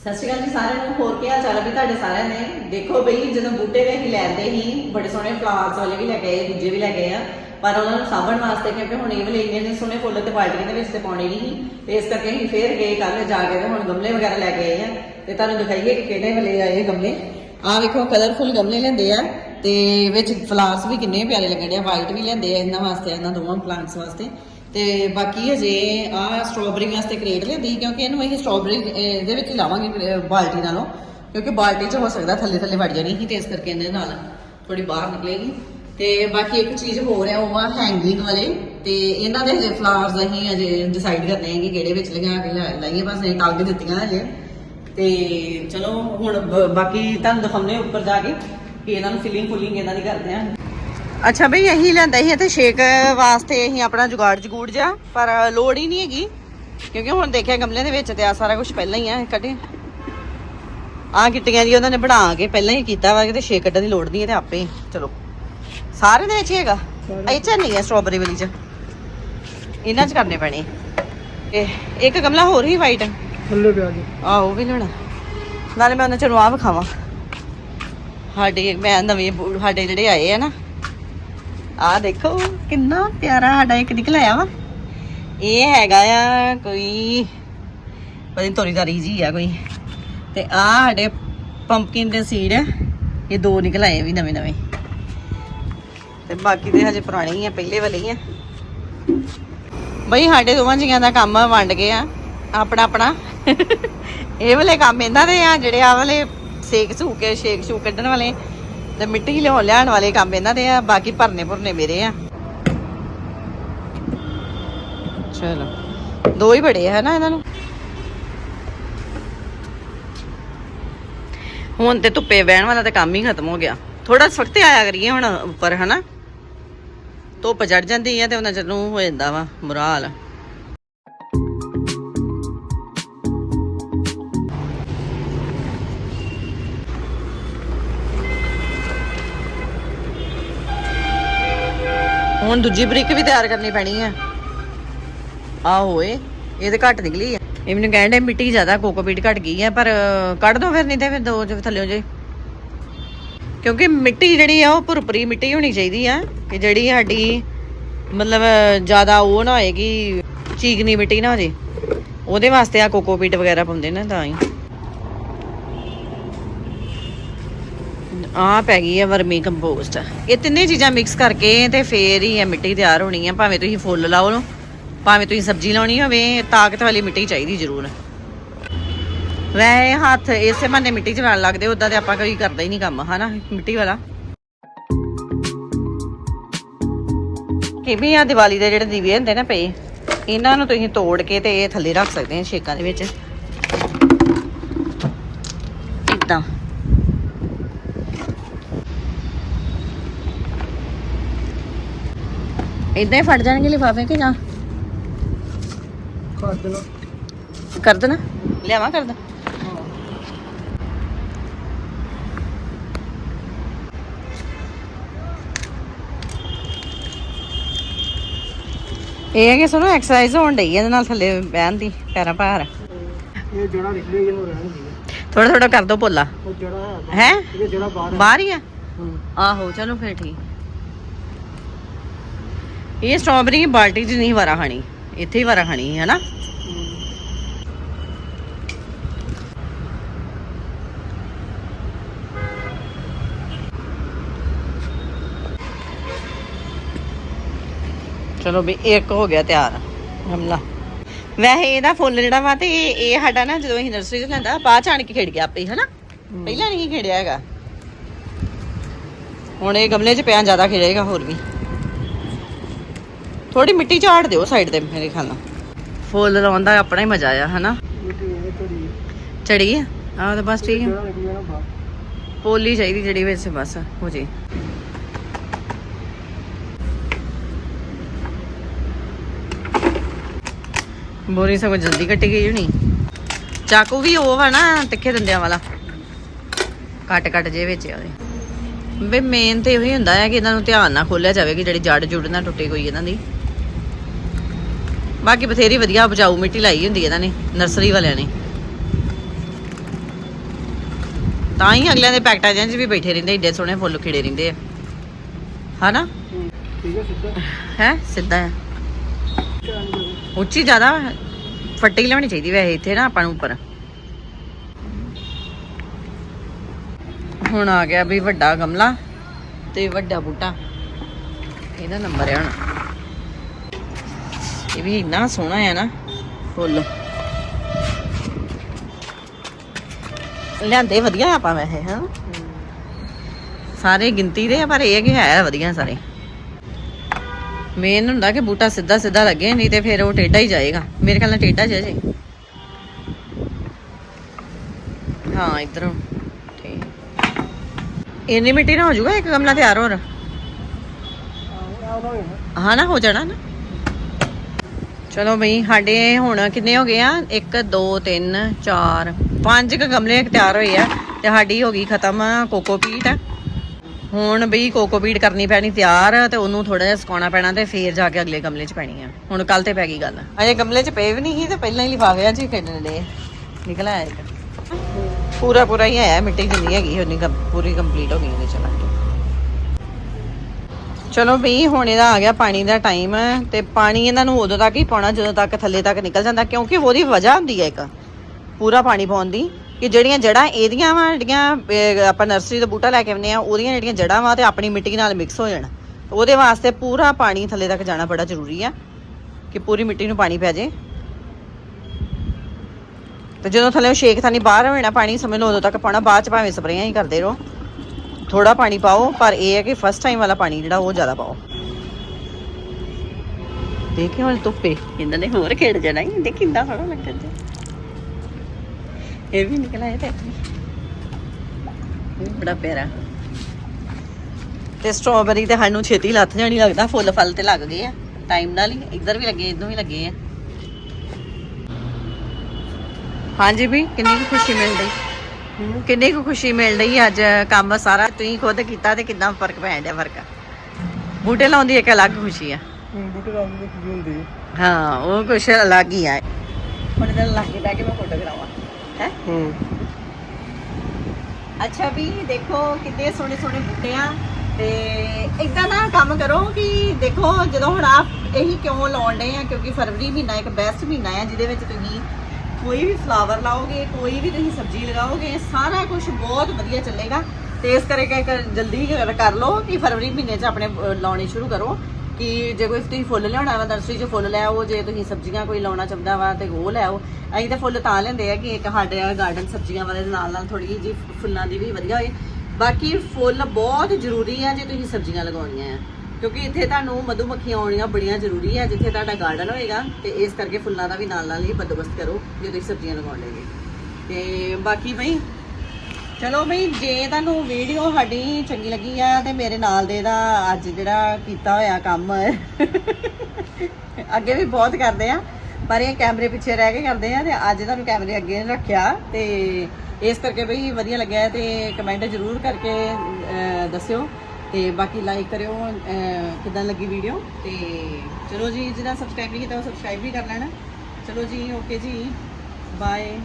ਸਤਿ ਸ਼੍ਰੀ ਅਕਾਲ ਜੀ ਸਾਰਿਆਂ ਨੂੰ, ਹੋਰ ਕੀ ਹਾਲ ਚਾਲ ਹੈ ਵੀ ਤੁਹਾਡੇ ਸਾਰਿਆਂ ਨੇ ਦੇਖੋ ਬਈ, ਜਦੋਂ ਬੂਟੇ ਦੇ ਅਸੀਂ ਲੈਂਦੇ ਹੀ ਬੜੇ ਸੋਹਣੇ ਫਲਾਵਰਸ ਵਾਲੇ ਵੀ ਲੈ ਕੇ ਆਏ, ਦੂਜੇ ਵੀ ਲੈ ਗਏ ਆ, ਪਰ ਉਹਨਾਂ ਨੂੰ ਸਾਂਭਣ ਵਾਸਤੇ ਕਿਉਂਕਿ ਹੁਣ ਇਹ ਵਾਲੇ ਇੰਨੇ ਇੰਨੇ ਸੋਹਣੇ ਫੁੱਲ ਤੇ ਬਾਲਟੀਆਂ ਦੇ ਵਿੱਚ ਤੇ ਪਾਉਣੇ ਨਹੀਂ ਸੀ, ਤੇ ਇਸ ਕਰਕੇ ਅਸੀਂ ਫੇਰ ਗਏ ਕੱਲ ਜਾ ਕੇ ਤੇ ਹੁਣ ਗਮਲੇ ਵਗੈਰਾ ਲੈ ਕੇ ਆਏ ਆ। ਤੇ ਤੁਹਾਨੂੰ ਦਿਖਾਈਏ ਕਿ ਕਿਹੜੇ ਵਾਲੇ ਆਏ ਗਮਲੇ। ਆਹ ਵੇਖੋ ਕਲਰਫੁਲ ਗਮਲੇ ਲੈਂਦੇ ਆ, ਤੇ ਵਿੱਚ ਫਲਾਵਰਸ ਵੀ ਕਿੰਨੇ ਪਿਆਰੇ ਲੱਗਣ ਆ ਵਾਈਟ ਵੀ ਲੈਂਦੇ ਆ ਇਹਨਾਂ ਵਾਸਤੇ, ਇਹਨਾਂ ਦੋਵਾਂ ਪਲਾਂਟਸ ਵਾਸਤੇ। ਤੇ ਬਾਕੀ ਹਜੇ ਆ ਸਟ੍ਰਾਬੇਰੀ ਵਾਸਤੇ ਕ੍ਰੇਟ ਲਿਆਂਦੀ ਕਿਉਂਕਿ ਇਹਨੂੰ ਅਸੀਂ ਸਟ੍ਰਾਬੇਰੀ ਇਹਦੇ ਵਿੱਚ ਹੀ ਲਾਵਾਂਗੇ ਬਾਲਟੀ ਨਾਲੋਂ, ਕਿਉਂਕਿ ਬਾਲਟੀ 'ਚ ਹੋ ਸਕਦਾ ਥੱਲੇ ਥੱਲੇ ਵੜ ਜਾਣੀ ਸੀ, ਤੇ ਇਸ ਕਰਕੇ ਇਹਦੇ ਨਾਲ ਥੋੜੀ ਬਾਹਰ ਨਿਕਲੇਗੀ। ਤੇ ਬਾਕੀ ਇੱਕ ਚੀਜ਼ ਹੋਰ ਹੈ, ਉਹ ਆ ਹੈਂਗਿੰਗ ਵਾਲੇ, ਤੇ ਇਹਨਾਂ ਦੇ ਹਜੇ ਫਲਾਵਰਸ ਅਸੀਂ ਹਜੇ ਡਿਸਾਈਡ ਕਰਨੇ ਹਾਂ ਕਿ ਕਿਹੜੇ ਵਿੱਚ ਲਗਾ ਕੇ ਲਾ- ਲਾਈਏ, ਬਸ ਇਹ ਟੰਗ ਦਿੱਤੀਆਂ ਹਜੇ। ਤੇ ਚਲੋ, ਹੁਣ ਬ- ਬਾਕੀ ਤੁਹਾਨੂੰ ਦਿਖਾਉਂਦੇ ਹਾਂ ਉੱਪਰ ਜਾ ਕੇ, ਕਿ ਇਹਨਾਂ ਨੂੰ ਫਿਲਿੰਗ ਫੁਲਿੰਗ ਇਹਨਾਂ ਦੀ ਕਰਦੇ ਆ ਅੱਛਾ ਬਈ ਇਹੀ ਲੈਂਦਾ ਸੀ ਤੇ ਸ਼ੇਕ ਵਾਸਤੇ ਅਸੀਂ ਆਪਣਾ ਜੁਗਾੜ ਜਗੂੜ ਜਾ ਪਰ ਲੋੜ ਹੀ ਨਹੀਂ ਹੈਗੀ। ਕਿਉਂਕਿ ਹੁਣ ਦੇਖਿਆ ਗਮਲੇ ਦੇ ਵਿੱਚ ਤੇ ਆ ਸਾਰਾ ਕੁਝ ਪਹਿਲਾਂ ਹੀ ਆ ਕੱਢੇ ਆ ਕਿੱਟੀਆਂ ਜੀ ਉਹਨਾਂ ਨੇ ਬਣਾ ਕੇ ਪਹਿਲਾਂ ਹੀ ਕੀਤਾ ਵਾ ਤੇ ਸ਼ੇਕ ਕੱਢਣ ਦੀ ਲੋੜ ਨਹੀਂ ਹੈ ਤੇ ਆਪੇ। ਚਲੋ। ਸਾਰੇ ਦੇ ਵਿੱਚ ਹੈਗਾ। ਇਹ ਚ ਨਹੀਂ ਹੈ ਸਟ੍ਰਾਬੇਰੀ ਵਾਲੀ ਚ। ਇਹਨਾਂ ਚ ਕਰਨੇ ਪੈਣੇ। ਇਹ ਇੱਕ ਗਮਲਾ ਹੋਰ ਹੀ ਵਾਈਟ ਥੱਲੇ ਪਿਆ ਜੀ। ਆ ਉਹ ਵੀ ਲੈਣਾ ਨਾਲੇ ਮੈਂ ਉਹਨਾਂ ਚ ਆ ਵਿਖਾਵਾਂ। ਸਾਡੇ ਮੈਂ ਨਵੇਂ ਸਾਡੇ ਜਿਹੜੇ ਆਏ ਆ ਨਾ ਆ ਦੇਖੋ, ਕਿੰਨਾ ਪਿਆਰਾ ਸਾਡਾ ਇੱਕ ਨਿਕਲਿਆ ਵਾ। ਇਹ ਹੈਗਾ ਆ ਕੋਈ, ਪਤਾ ਤੋਰੀ ਤਾਰੀ ਜੀ ਆ ਕੋਈ। ਤੇ ਆ ਸਾਡੇ ਪੰਪਕਿਨ ਦੇ ਸੀਡ ਇਹ ਦੋ ਨਿਕਲ ਆਏ ਵੀ ਨਵੇਂ ਨਵੇਂ। ਤੇ ਬਾਕੀ ਦੇ ਹਜੇ ਪੁਰਾਣੇ ਹੀ ਆ, ਪਹਿਲੇ ਵਾਲੇ ਹੀ ਆ। ਬਈ ਸਾਡੇ ਦੋਵਾਂ ਜੀਆਂ ਦਾ ਕੰਮ ਵੰਡ ਗਏ ਆ, ਆਪਣਾ ਆਪਣਾ। ਇਹ ਵਾਲੇ ਕੰਮ ਇਹਨਾਂ ਦੇ ਆ, ਜਿਹੜੇ ਆ ਵਾਲੇ ਸੇਕ ਸੂ ਸ਼ੇਕ ਸ਼ੂ ਕੱਢਣ ਵਾਲੇ। ਤੇ ਮਿੱਟੀ ਲਿਆਉਣ ਲਿਆਉਣ ਵਾਲੇ ਕੰਮ ਇਹਨਾਂ ਦੇ ਆ, ਬਾਕੀ ਭਰਨੇ ਭੁਰਨੇ ਮੇਰੇ ਆ। ਚਲੋ, ਦੋ ਹੀ ਬੜੇ ਆ ਨਾ ਇਹਨਾਂ ਨੂੰ? ਹੁਣ ਤੇ ਧੁੱਪੇ ਬਹਿਣ ਵਾਲਾ ਤੇ ਕੰਮ ਹੀ ਖਤਮ ਹੋ ਗਿਆ। ਥੋੜਾ ਸਖਤੇ ਆਇਆ ਕਰੀਏ ਹੁਣ ਉੱਪਰ, ਹਨਾ? ਧੁੱਪ ਚੜ ਜਾਂਦੀ ਆ ਤੇ ਉਹਨਾਂ ਚ ਹੋ ਜਾਂਦਾ ਵਾ ਬੁਰਾ ਹੁਣ ਦੂਜੀ ਬ੍ਰਿਕ ਵੀ ਤਿਆਰ ਕਰਨੀ ਪੈਣੀ ਆ। ਆ ਹੋਏ ਇਹ ਤੇ ਘੱਟ ਨਿਕਲੀ ਆ। ਇਹ ਮੈਨੂੰ ਕਹਿਣ ਮਿੱਟੀ ਜ਼ਿਆਦਾ ਕੋਕੋਪੀਟ ਘਟ ਗਈ ਆ, ਪਰ ਕੱਢ ਦੋ ਫਿਰ, ਨਹੀਂ ਤੇ ਫਿਰ ਦੋ ਜੋ ਥੱਲੇ ਜੇ। ਕਿਉਂਕਿ ਮਿੱਟੀ ਜਿਹੜੀ ਆ, ਉਹ ਭੁਰਭਰੀ ਮਿੱਟੀ ਹੋਣੀ ਚਾਹੀਦੀ ਆ, ਕਿ ਜਿਹੜੀ ਸਾਡੀ, ਮਤਲਬ, ਜ਼ਿਆਦਾ ਉਹ ਨਾ ਹੋਏਗੀ ਚੀਕਨੀ ਮਿੱਟੀ ਨਾ ਹੋ ਜੇ। ਉਹਦੇ ਵਾਸਤੇ ਆ ਕੋਕੋਪੀਟ ਵਗੈਰਾ ਪਾਉਂਦੇ ਨੇ, ਤਾਂ ਹੀ। ਆ ਪੈ ਗਈ ਹੈ ਵਰਮੀ ਕੰਪੋਸਟ ਇਹ ਤਿੰਨੇ ਚੀਜ਼ਾਂ ਮਿਕਸ ਕਰਕੇ ਤੇ ਫੇਰ ਹੀ ਇਹ ਮਿੱਟੀ ਤਿਆਰ ਹੋਣੀ ਹੈ ਭਾਵੇਂ ਤੁਸੀਂ ਫੁੱਲ ਲਾਓ ਉਹਨੂੰ, ਭਾਵੇਂ ਤੁਸੀਂ ਸਬਜ਼ੀ ਲਾਉਣੀ ਹੋਵੇ, ਤਾਕਤ ਵਾਲੀ ਮਿੱਟੀ ਚਾਹੀਦੀ ਜ਼ਰੂਰ। ਵੈ ਹੱਥ ਇਸੇ ਬੰਨੇ ਮਿੱਟੀ ਚ ਵਣ ਲੱਗਦੇ ਉਦਾਂ ਤੇ ਆਪਾਂ ਕੋਈ ਕਰਦਾ ਹੀ ਨਹੀਂ ਕੰਮ, ਹਨਾ, ਮਿੱਟੀ ਵਾਲਾ। ਇਹ ਵੀ ਆ ਦੀਵਾਲੀ ਦੇ ਜਿਹੜੇ ਦੀਵੇ ਹੁੰਦੇ ਨਾ ਪਏ, ਇਹਨਾਂ ਨੂੰ ਤੁਸੀਂ ਤੋੜ ਕੇ ਤੇ ਇਹ ਥੱਲੇ ਰੱਖ ਸਕਦੇ ਆ, ਛੇਕਾਂ ਦੇ ਵਿੱਚ ਇਦਾਂ ਇਦਾਂ ਹੀ ਫਟ ਜਾਣਗੇ ਲਿਫਾਫੇ ਕਿ ਨਾ ਕਰ ਦੇਣਾ। ਕਰ ਦੇਣਾ? ਲਿਆਵਾਂ ਕਰ ਦਾਂ। ਇਹ ਹੈ ਕਿ ਸੁਣੋ ਐਕਸਰਸਾਈਜ਼ ਹੋਣ ਡਈ ਹੈ ਇਹਦੇ ਨਾਲ ਥੱਲੇ ਬਹਿਣ ਦੀ ਪੈਰਾਂ ਭਾਰ। ਇਹ ਜੜਾ ਨਿਕਲੇ ਜਿਹਨੂੰ ਰਹਿਣਗੇ ਥੋੜਾ ਥੋੜਾ ਕਰ ਦੋ ਉਹ ਜੜਾ ਹੈ? ਇਹ ਜੜਾ ਬਾਹਰ ਹੈ ਬਾਹਰ ਹੀ ਆ? ਹੂੰ। ਆਹੋ ਚਲੋ ਫਿਰ ਠੀਕ। ਇਹ ਸਟ੍ਰਾਬੇਰੀ ਬਾਲਟੀ 'ਚ ਨਹੀਂ ਵਰਾ ਖਾਣੀ ਇੱਥੇ ਹੀ ਵਰਾ ਖਾਣੀ ਹੈ ਨਾ। ਚਲੋ ਵੀ ਇੱਕ ਹੋ ਗਿਆ ਤਿਆਰ ਹਮਲਾ। ਵੈਸੇ ਇਹਦਾ ਫੁੱਲ ਜਿਹੜਾ ਵਾ ਤੇ ਇਹ ਇਹ ਸਾਡਾ ਨਾ ਜਦੋਂ ਅਸੀਂ ਨਰਸਰੀ 'ਚ ਲੈਂਦਾ ਬਾਅਦ ਚ ਆਣ ਕੇ ਖੇਡ ਗਿਆ ਆਪੇ ਹਨਾ? ਪਹਿਲਾਂ ਨਹੀਂ ਖੇਡਿਆ ਹੈਗਾ। ਹੁਣ ਇਹ ਗਮਲੇ 'ਚ ਪਿਆ ਜ਼ਿਆਦਾ ਖਿੜੇਗਾ ਹੋਰ ਵੀ। ਥੋੜੀ ਮਿੱਟੀ ਝਾੜ ਦਿਓ ਸਾਈਡ ਤੇ, ਮੇਰੇ ਖਿਆਲ ਨਾਲ। ਫੁੱਲ ਲਾਉਣ ਦਾ ਆਪਣਾ ਹੀ ਮਜ਼ਾ ਆ, ਹਨਾ? ਮਿੱਟੀ ਇਹ ਚੜੀ ਆ? ਤਾਂ ਬਸ ਠੀਕ ਹੈ ਪੋਲੀ ਚਾਹੀਦੀ ਜਿਹੜੀ ਵਿੱਚ ਬਸ, ਹੋ ਜੇ। ਬੋਰੀ ਸਗੋਂ ਜਲਦੀ ਕੱਟੀ ਗਈ ਹੋਣੀ। ਚਾਕੂ ਵੀ ਉਹ ਵਾ ਨਾ, ਤਿੱਖੇ ਦੰਦਿਆਂ ਵਾਲਾ। ਕੱਟ ਕੱਟ ਜੇ ਵਿੱਚ ਉਹਦੇ। ਵੇ ਮੇਨ ਤੇ ਉਹੀ ਹੁੰਦਾ ਹੈ ਕਿ ਇਹਨਾਂ ਨੂੰ ਧਿਆਨ ਨਾਲ ਖੋਲਿਆ ਜਾਵੇ ਕਿ ਜਿਹੜੀ ਜੜ ਜੁੜ ਨਾ ਟੁੱਟੇ ਕੋਈ ਇਹਨਾਂ ਦੀ। ਬਾਕੀ ਬਥੇਰੀ ਵਧੀਆ ਉਪਜਾਊ ਮਿੱਟੀ ਲਾਈ ਹੁੰਦੀ ਇਹਨਾਂ ਨੇ ਨਰਸਰੀ ਵਾਲਿਆਂ ਨੇ। ਤਾਂ ਹੀ ਅਗਲਿਆਂ ਦੇ ਪੈਕਟਾਂ 'ਚ ਵੀ ਬੈਠੇ ਰਹਿੰਦੇ ਏਡੇ ਸੋਹਣੇ ਫੁੱਲ ਖਿੜੇ ਰਹਿੰਦੇ ਆ। ਹਨਾ? ਠੀਕ ਹੈ ਸਿੱਧਾ? ਹੈ ਸਿੱਧਾ ਹੈ ਉੱਚੀ ਜ਼ਿਆਦਾ ਫੱਟੀ ਲਾਉਣੀ ਚਾਹੀਦੀ ਵੈਸੇ ਇੱਥੇ ਨਾ ਆਪਾਂ ਨੂੰ ਉੱਪਰ। ਹੁਣ ਆ ਗਿਆ ਵੀ ਵੱਡਾ ਗਮਲਾ ਤੇ ਵੱਡਾ ਬੂਟਾ। ਇਹਦਾ ਨੰਬਰ ਹੈ ਹੁਣ। ਇਹ ਵੀ ਇੰਨਾ ਸੋਹਣਾ ਹੈ ਨਾ ਫੁੱਲ। ਲਿਆਂਦੇ ਵਧੀਆ ਆਪਾਂ ਵੈਸੇ ਹਾਂ। ਸਾਰੇ ਗਿਣਤੀ ਦੇ ਆ ਪਰ ਇਹ ਕਿ ਹੈ ਵਧੀਆ ਸਾਰੇ। ਮੇਨ ਹੁੰਦਾ ਕਿ ਬੂਟਾ ਸਿੱਧਾ ਸਿੱਧਾ ਲੱਗੇ ਨਹੀਂ ਤੇ ਫਿਰ ਉਹ ਟੇਢਾ ਹੀ ਜਾਏਗਾ। ਮੇਰੇ ਖਿਆਲ ਨਾਲ ਟੇਢਾ ਜਾ ਜੇ। ਹਾਂ ਇਧਰੋਂ। ਠੀਕ। ਇੰਨੀ ਮਿੱਟੀ ਨਾ ਹੋ ਜਾਊਗਾ ਇੱਕ ਗਮਲਾ ਤਿਆਰ ਹੋਰ? ਹਾਂ ਨਾ ਹੋ ਜਾਣਾ ਨਾ। ਚਲੋ ਬਈ, ਸਾਡੇ ਹੁਣ ਕਿੰਨੇ ਹੋ ਗਏ ਆ? 1 2 3 4 ਪੰਜ ਕ ਗਮਲੇ ਤਿਆਰ ਹੋਏ ਆ ਤੇ ਸਾਡੀ ਹੋ ਗਈ ਖਤਮ ਕੋਕੋਪੀਟ ਹੁਣ ਬਈ ਕੋਕੋਪੀਟ ਕਰਨੀ ਪੈਣੀ ਤਿਆਰ ਤੇ ਉਹਨੂੰ ਥੋੜਾ ਜਿਹਾ ਸੁਕਾਉਣਾ ਪੈਣਾ ਤੇ ਫੇਰ ਜਾ ਕੇ ਅਗਲੇ ਗਮਲੇ 'ਚ ਪੈਣੀ ਆ। ਹੁਣ ਕੱਲ ਤੇ ਪੈ ਗਈ ਗੱਲ। ਅਜੇ ਗਮਲੇ 'ਚ ਪਏ ਵੀ ਨਹੀਂ ਸੀ ਤੇ ਪਹਿਲਾਂ ਹੀ ਲਿਫਾਫਿਆਂ 'ਚ ਹੀ ਖੇਡਣ ਦੇ ਨਿਕਲ ਆਇਆ ਪੂਰਾ ਪੂਰਾ ਹੀ ਆਇਆ, ਮਿੱਟੀ ਜਿੰਨੀ ਹੈਗੀ ਉਹਨੀ ਪੂਰੀ ਕੰਪਲੀਟ ਹੋ ਗਈ ਇਹਦੇ ਚ। ਚਲੋ ਬਈ ਹੁਣ ਇਹਦਾ ਆ ਗਿਆ ਪਾਣੀ ਦਾ ਟਾਈਮ ਤੇ ਪਾਣੀ ਇਹਨਾਂ ਨੂੰ ਉਦੋਂ ਤੱਕ ਹੀ ਪਾਉਣਾ, ਜਦੋਂ ਤੱਕ ਥੱਲੇ ਤੱਕ ਨਿਕਲ ਜਾਂਦਾ, ਕਿਉਂਕਿ ਉਹਦੀ ਵਜ੍ਹਾ ਹੁੰਦੀ ਹੈ ਇੱਕ, ਪੂਰਾ ਪਾਣੀ ਪਾਉਣ ਦੀ, ਕਿ ਜਿਹੜੀਆਂ ਜੜਾਂ ਇਹਦੀਆਂ ਵਾ, ਜਿਹੜੀਆਂ ਆਪਾਂ ਨਰਸਰੀ ਤੋਂ ਬੂਟਾ ਲੈ ਕੇ ਆਉਂਦੇ ਆ ਉਹਦੀਆਂ ਜਿਹੜੀਆਂ ਜੜਾਂ ਵਾ ਤੇ ਆਪਣੀ ਮਿੱਟੀ ਨਾਲ ਮਿਕਸ ਹੋ ਜਾਣ, ਉਹਦੇ ਵਾਸਤੇ ਪੂਰਾ ਪਾਣੀ ਥੱਲੇ ਤੱਕ ਜਾਣਾ ਬੜਾ ਜ਼ਰੂਰੀ ਆ, ਕਿ ਪੂਰੀ ਮਿੱਟੀ ਨੂੰ ਪਾਣੀ ਪੈ ਜੇ। ਤੇ ਜਦੋਂ ਥੱਲੇ ਸ਼ੇਕ ਥਾਨੀ ਬਾਹਰ ਹੋਣਾ ਪਾਣੀ ਸਮਝ ਲਓ ਉਦੋਂ ਤੱਕ ਪਾਉਣਾ, ਬਾਅਦ ਚ ਭਾਵੇਂ ਸਪਰੇਆਂ ਹੀ ਕਰਦੇ ਰਹੋ। ਥੋੜਾ ਪਾਣੀ ਪਾਓ ਪਰ ਇਹ ਹੈ ਕਿ ਫਸਟ ਟਾਈਮ ਵਾਲਾ ਪਾਣੀ ਜਿਹੜਾ ਉਹ ਜ਼ਿਆਦਾ ਪਾਓ। ਦੇਖੇ ਹੁਣ ਧੁੱਪੇ। ਇਹਨਾਂ ਨੇ ਹੋਰ ਖੇਡ ਜਾਣਾ ਹੀ ਦੇਖ ਕਿੰਦਾ ਸੋਹਣਾ ਲੱਗਦਾ ਜੀ ਇਹ ਵੀ ਨਿਕਲ ਆਇਆ ਤੇ ਇਹ ਬੜਾ ਪਿਆਰਾ। ਤੇ ਸਟ੍ਰਾਬੇਰੀ ਤੇ ਸਾਨੂੰ ਛੇਤੀ ਲੱਥ ਜਾਣੀ ਲੱਗਦਾ ਫੁੱਲ ਫਲ ਤੇ ਲੱਗ ਗਏ ਆ। ਟਾਈਮ ਨਾਲ ਹੀ ਇੱਧਰ ਵੀ ਲੱਗੇ ਇੱਧਰ ਵੀ ਲੱਗੇ ਆ। ਹਾਂਜੀ ਵੀ ਕਿੰਨੀ ਖੁਸ਼ੀ ਮਿਲ ਰਹੀ ਕਿੰਨੀ ਕੁ ਖੁਸ਼ੀ ਮਿਲ ਰਹੀ ਅੱਜ ਕੰਮ ਸਾਰਾ? ਤੁਸੀਂ ਖੁਦ ਕੀਤਾ ਤੇ ਕਿੰਨਾ ਫ਼ਰਕ ਪੈ ਜਾਂਦਾ ਫ਼ਰਕ? ਬੂਟੇ ਲਾਉਂਦੀ ਇੱਕ ਅਲੱਗ ਖੁਸ਼ੀ ਆ। ਬੂਟੇ ਦਾ ਹੁੰਦੀ ਹੈ। ਹਾਂ ਉਹ ਕੁਛ ਅਲੱਗ ਹੀ ਆ। ਹੁਣ ਲੱਗ ਕੇ ਮੈਂ ਫੋਟੋ ਕਰਾਵਾਂ। ਹੈ? ਹੂੰ। ਅੱਛਾ ਵੀ ਦੇਖੋ ਕਿੰਨੇ ਸੋਹਣੇ ਸੋਹਣੇ ਬੂਟੇ ਆ। ਤੇ ਇਦਾਂ ਨਾ ਕੰਮ ਕਰੋ ਕਿ ਦੇਖੋ ਜਦੋਂ ਹੁਣ ਆਪ ਇਹੀ ਕਿਉਂ ਲਾਉਣ ਡਏ ਆ ਕਿਉਂਕਿ ਫਰਵਰੀ ਮਹੀਨਾ ਇੱਕ ਬੈਸਟ ਮਹੀਨਾ ਆ ਜਿਹਦੇ ਵਿੱਚ ਤੁਸੀਂ ਕੋਈ ਵੀ ਫਲਾਵਰ ਲਾਓਗੇ, ਕੋਈ ਵੀ ਤੁਸੀਂ ਸਬਜ਼ੀ ਲਗਾਓਗੇ, ਸਾਰਾ ਕੁਝ ਬਹੁਤ ਵਧੀਆ ਚੱਲੇਗਾ। ਤੇ ਇਸ ਕਰਕੇ ਜਲਦੀ ਕਰ- ਲਓ ਕਿ ਫਰਵਰੀ ਮਹੀਨੇ 'ਚ ਆਪਣੇ ਲਾਉਣੇ ਸ਼ੁਰੂ ਕਰੋ। ਕਿ ਜੇ ਕੋਈ ਤੁਸੀਂ ਫੁੱਲ ਲਿਆਉਣਾ ਵਾ ਨਰਸਰੀ 'ਚ ਫੁੱਲ ਲੈ ਆਓ, ਜੇ ਤੁਸੀਂ ਸਬਜ਼ੀਆਂ ਕੋਈ ਲਾਉਣਾ ਚਾਹੁੰਦਾ ਵਾ ਤੇ ਉਹ ਲੈ ਆਓ। ਅਸੀਂ ਤਾਂ ਫੁੱਲ ਤਾਂ ਲੈਂਦੇ ਆ ਕਿ ਇੱਕ ਸਾਡੇ ਗਾਰਡਨ ਸਬਜ਼ੀਆਂ ਵਾਲੇ ਦੇ ਨਾਲ ਨਾਲ ਥੋੜੀ ਜੀ ਫੁੱਲਾਂ ਦੀ ਵੀ ਵਧੀਆ ਹੋਏ। ਬਾਕੀ ਫੁੱਲ ਬਹੁਤ ਜ਼ਰੂਰੀ ਆ ਜੇ ਤੁਸੀਂ ਸਬਜ਼ੀਆਂ ਲਗਾਉਣੀਆਂ ਆ। ਕਿਉਂਕਿ ਇੱਥੇ ਤੁਹਾਨੂੰ ਮਧੂਮੱਖੀਆਂ ਆਉਣੀਆਂ ਬੜੀਆਂ ਜ਼ਰੂਰੀ ਹੈ ਜਿੱਥੇ ਤੁਹਾਡਾ ਗਾਰਡਨ ਹੋਏਗਾ, ਤੇ ਇਸ ਕਰਕੇ ਫੁੱਲਾਂ ਦਾ ਵੀ ਨਾਲ ਨਾਲ ਹੀ ਬੰਦੋਬਸਤ ਕਰੋ, ਜੇ ਤੁਸੀਂ ਸਬਜ਼ੀਆਂ ਲਗਾਉਣ ਲੱਗੇ। ਤੇ ਬਾਕੀ ਬਈ, ਚਲੋ ਬਈ, ਜੇ ਤੁਹਾਨੂੰ ਵੀਡੀਓ ਸਾਡੀ ਚੰਗੀ ਲੱਗੀ ਆ, ਤੇ ਮੇਰੇ ਨਾਲ ਦੇ ਦਾ ਅੱਜ ਜਿਹੜਾ ਕੀਤਾ ਹੋਇਆ ਕੰਮ ਅੱਗੇ ਵੀ ਬਹੁਤ ਕਰਦੇ ਆ, ਪਰ ਇਹ ਕੈਮਰੇ ਪਿੱਛੇ ਰਹਿ ਕੇ ਕਰਦੇ ਆ, ਤੇ ਅੱਜ ਤੁਹਾਨੂੰ ਕੈਮਰੇ ਅੱਗੇ ਰੱਖਿਆ, ਤੇ ਇਸ ਕਰਕੇ ਬਈ ਵਧੀਆ ਲੱਗਿਆ, ਤੇ ਕਮੈਂਟ ਜ਼ਰੂਰ ਕਰਕੇ ਦੱਸਿਓ। ਤੇ ਬਾਕੀ ਲਾਈਕ ਕਰਿਓ ਅਹ, ਕਿੱਦਾਂ ਲੱਗੀ ਵੀਡੀਓ ਤੇ ਚਲੋ ਜੀ ਜਿਹਨਾਂ ਸਬਸਕ੍ਰਾਈਬ ਨਹੀਂ ਕੀਤਾ ਉਹ ਸਬਸਕ੍ਰਾਈਬ ਵੀ ਕਰ ਲੈਣਾ। ਚਲੋ ਜੀ ਓਕੇ ਜੀ ਬਾਏ